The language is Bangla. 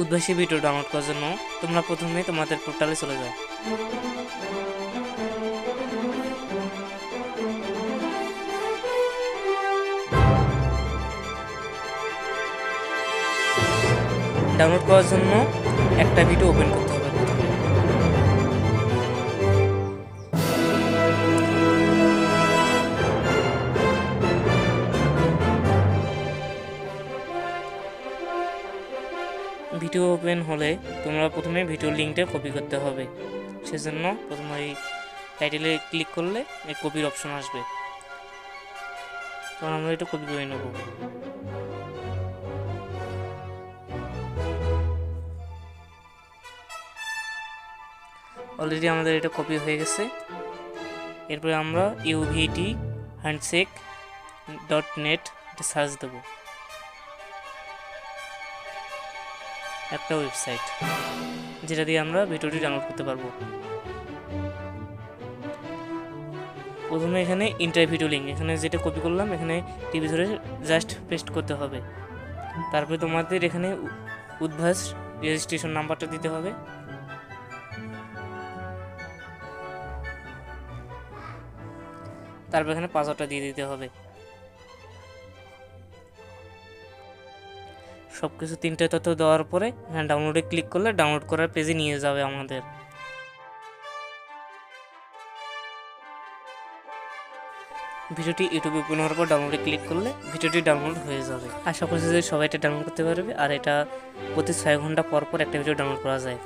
উদ্ভাসী ভিডিও ডাউনলোড করার জন্য তোমরা প্রথমে তোমাদের পোর্টালে চলে যাও। ডাউনলোড করার জন্য একটা ভিডিও ওপেন করতে ভিডিও ওপেন হলে তোমরা প্রথমে ভিডিও লিঙ্কটা কপি করতে হবে। সেজন্য প্রথমে ওই টাইটেলে ক্লিক করলে এই কপির অপশন আসবে। তখন আমরা এটা কপি করে নেব। অলরেডি আমাদের এটা কপি হয়ে গেছে। এরপরে আমরা ইউভিটি হ্যান্ডশেক ডট নেট এটা সার্চ দেবো। একটা ওয়েবসাইট, যেটা দিয়ে আমরা ভিডিওটি ডাউনলোড করতে পারব। প্রথমে এখানে ইন্টার ভিডিও লিঙ্ক এখানে যেটা কপি করলাম, এখানে টিভি ধরে জাস্ট পেস্ট করতে হবে। তারপরে তোমাদের এখানে উদ্ভাস রেজিস্ট্রেশন নাম্বারটা দিতে হবে। তারপর এখানে পাসওয়ার্ডটা দিয়ে দিতে হবে। সব কিছু তিনটে তথ্য দেওয়ার পরে হ্যাঁ ডাউনলোডে ক্লিক করলে ডাউনলোড করার পেজে নিয়ে যাবে আমাদের। ভিডিওটি ইউটিউবে ওপেন পর ডাউনলোডে ক্লিক করলে ভিডিওটি ডাউনলোড হয়ে যাবে। আশা করছি যে সবাই এটা ডাউনলোড করতে পারবে, আর এটা প্রতি ছয় ঘণ্টা পর পর একটা ভিডিও ডাউনলোড করা যায়।